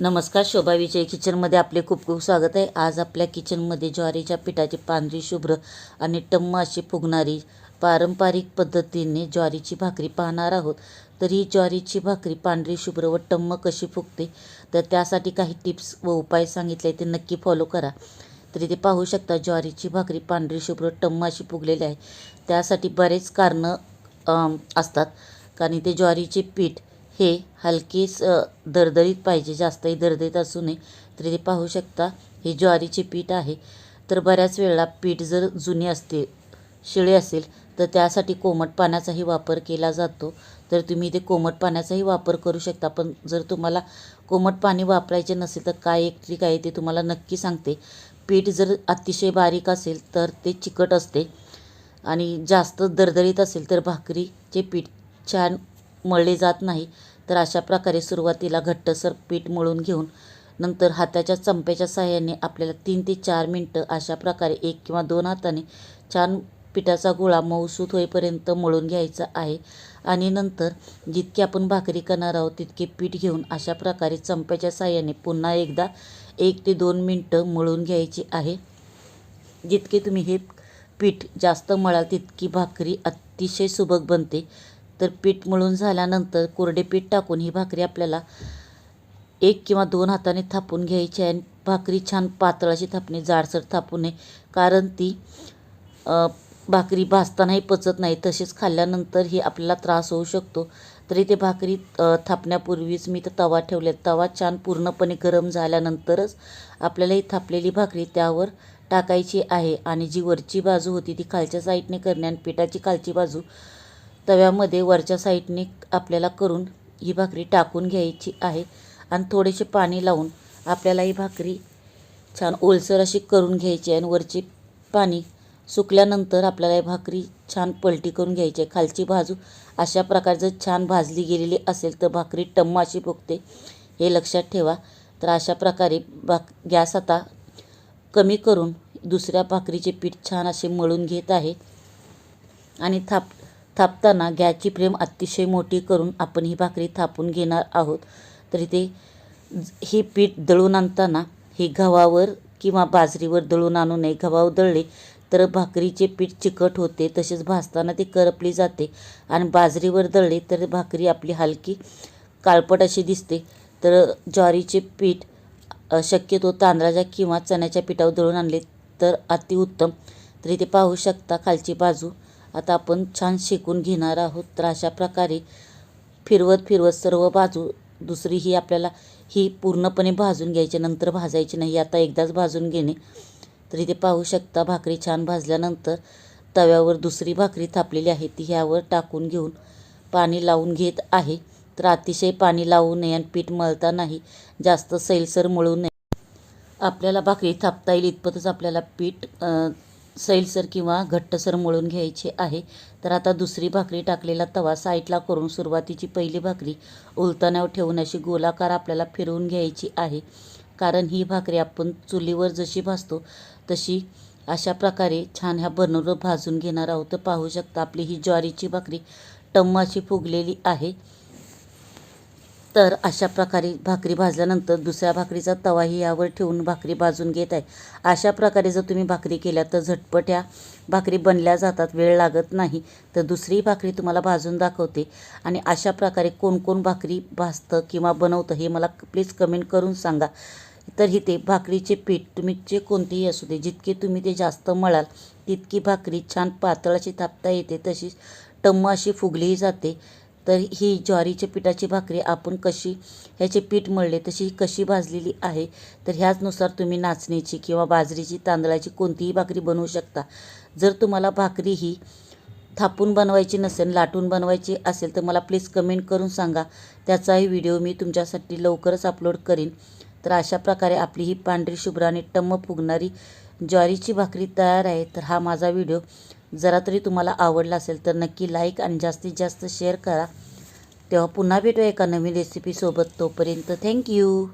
नमस्कार शोभा विजय किचनमध्ये आपले खूप खूप स्वागत आहे. आज आपल्या किचनमध्ये ज्वारीच्या पिठाची पांढरी शुभ्र आणि टम्म अशी फुगणारी पारंपरिक पद्धतीने ज्वारीची भाकरी पाहणार आहोत. तर ही ज्वारीची भाकरी पांढरी शुभ्र व टम्म कशी फुगते तर त्यासाठी काही टिप्स व उपाय सांगितले ते नक्की फॉलो करा. तर इथे पाहू शकता ज्वारीची भाकरी पांढरी शुभ्र टम्म अशी फुगलेली आहे. त्यासाठी बरेच कारणं असतात. कारण इथे ज्वारीचे पीठ हे हलकेच दरदरीत पाहिजे जास्तही दरदरीत असू नये तर ते पाहू शकता. हे ज्वारीचे पीठ आहे. तर बऱ्याच वेळेला पीठ जर जुने असते शिळे असेल तर त्यासाठी कोमट पाण्याचाही वापर केला जातो. तर तुम्ही इथे कोमट पाण्याचाही वापर करू शकता. पण जर तुम्हाला कोमट पाणी वापरायचे नसेल तर काय एक ट्रिक आहे ते तुम्हाला नक्की सांगते. पीठ जर अतिशय बारीक असेल तर ते चिकट असते. आणि जास्त दरदरीत असेल तर भाकरीचे पीठ छान मळले जात नाही तर अशा प्रकारे सुरुवातीला घट्टसर पीठ मळून घेऊन नंतर हाताच्या चंप्याच्या साहाय्याने आपल्याला तीन ते चार मिनटं अशा प्रकारे एक किंवा दोन हाताने छान पिठाचा गोळा मऊसूत होईपर्यंत मळून घ्यायचा आहे. आणि नंतर जितकी आपण भाकरी करणार आहोत तितके पीठ घेऊन अशा प्रकारे चंप्याच्या साहाय्याने पुन्हा एकदा एक ते दोन मिनटं मळून घ्यायची आहे. जितके तुम्ही हे पीठ जास्त मळाल तितकी भाकरी अतिशय सुबक बनते. तर पीठ मळून झाल्यानंतर कोरडे पीठ टाकून ही भाकरी आपल्याला एक किंवा दोन हाताने थापून घ्यायची आहे. आणि भाकरी छान पातळाशी थापणे जाडसर थापू नये. कारण ती भाकरी भाजतानाही पचत नाही. तसेच खाल्ल्यानंतर ही आपल्याला त्रास होऊ शकतो. तरी ते भाकरी थापण्यापूर्वीच मी तर तवा ठेवले तवा छान पूर्णपणे गरम झाल्यानंतरच आपल्याला ही थापलेली भाकरी त्यावर टाकायची आहे. आणि जी वरची बाजू होती ती खालच्या साईडने करणे आणि पिठाची खालची बाजू तव्यामध्ये वरच्या साईडने आपल्याला करून ही भाकरी टाकून घ्यायची आहे. आणि थोडेसे पाणी लावून आपल्याला ही भाकरी छान ओलसर अशी करून घ्यायची आहे. आणि वरची पाणी सुकल्यानंतर आपल्याला ही भाकरी छान पलटी करून घ्यायची आहे. खालची बाजू अशा प्रकारे जर छान भाजली गेलेली असेल तर भाकरी टम्म अशी फुगते हे लक्षात ठेवा. तर अशा प्रकारे भाक गॅस आता कमी करून दुसऱ्या भाकरीचे पीठ छान असे मळून घेत आहे. आणि थाप थापताना गॅसची फ्लेम अतिशय मोठी करून आपण ही भाकरी थापून घेणार आहोत. तर इथे ही हे पीठ दळून आणताना हे गव्हावर किंवा बाजरीवर दळून आणू नये. गव्हावर दळले तर भाकरीचे पीठ चिकट होते तसेच भाजताना ती करपली जाते. आणि बाजरीवर दळले तर भाकरी आपली हलकी काळपट अशी दिसते. तर ज्वारीचे पीठ शक्यतो तांदळाच्या किंवा चण्याच्या पिठावर दळून आणले तर अतिउत्तम. तर इथे पाहू शकता खालची बाजू. आता आपण छान शिकून घेणार आहोत तर अशा प्रकारे फिरवत फिरवत सर्व बाजू दुसरी ही आपल्याला ही पूर्णपणे भाजून घ्यायची नंतर भाजायची नाही आता एकदाच भाजून घेणे. तर इथे पाहू शकता भाकरी छान भाजल्यानंतर तव्यावर दुसरी भाकरी थापलेली आहे ती ह्यावर टाकून घेऊन पाणी लावून घेत आहे. तर अतिशय पाणी लावू नये आणि पीठ मळता नाही जास्त सैलसर मळू नये. आपल्याला भाकरी थापता येईल इतपतच आपल्याला पीठ सैलसर किंवा घट्टसर मळून घ्यायचे आहे. तर आता दुसरी भाकरी टाकलेला तवा साईडला करून सुरुवातीची पहिली भाकरी उलताण्यावर ठेवून अशी गोलाकार आपल्याला फिरवून घ्यायची आहे. कारण ही भाकरी आपण चुलीवर जशी भाजतो तशी अशा प्रकारे छान ह्या बर्नरवर भाजून घेणार आहोत. तर पाहू शकता आपली ही ज्वारीची भाकरी टम्माची फुगलेली आहे. तर अशा प्रकारे भाकरी भाजल्यानंतर दुसऱ्या भाकरीचा तवाही यावर ठेवून भाकरी भाजून घेत आहे. अशा प्रकारे जर तुम्ही भाकरी केल्या तर झटपट ह्या भाकरी बनल्या जातात वेळ लागत नाही. तर दुसरी भाकरी तुम्हाला भाजून दाखवते. आणि अशा प्रकारे कोणकोण भाकरी भाजतं किंवा बनवतं हे मला प्लीज कमेंट करून सांगा. तर इथे भाकरीचे पीठ तुम्ही जे कोणतेही असू दे जितके तुम्ही ते जास्त मळाल तितकी भाकरी छान पातळाची थापता येते तशीच टम्म अशी फुगलीही जाते. तर ही ज्वारीच्या पिठाची भाकरी आपण कशी ह्याचे पीठ मळले तशी कशी भाजलेली आहे तर ह्याचनुसार तुम्ही नाचणीची किंवा बाजरीची तांदळाची कोणतीही भाकरी बनवू शकता. जर तुम्हाला भाकरी ही थापून बनवायची नसेल लाटून बनवायची असेल तर मला प्लीज कमेंट करून सांगा. त्याचाही व्हिडिओ मी तुमच्यासाठी लवकरच अपलोड करीन. तर अशा प्रकारे आपली ही पांढरी शुभ्र आणि टम्म फुगणारी ज्वारीची भाकरी तयार आहे तर हा माझा व्हिडिओ जरा तरी तुम्हाला आवडला असेल तर नक्की लाईक आणि जास्तीत जास्त शेअर करा. तेव्हा पुन्हा भेटूया एका नवीन रेसिपीसोबत तोपर्यंत थँक्यू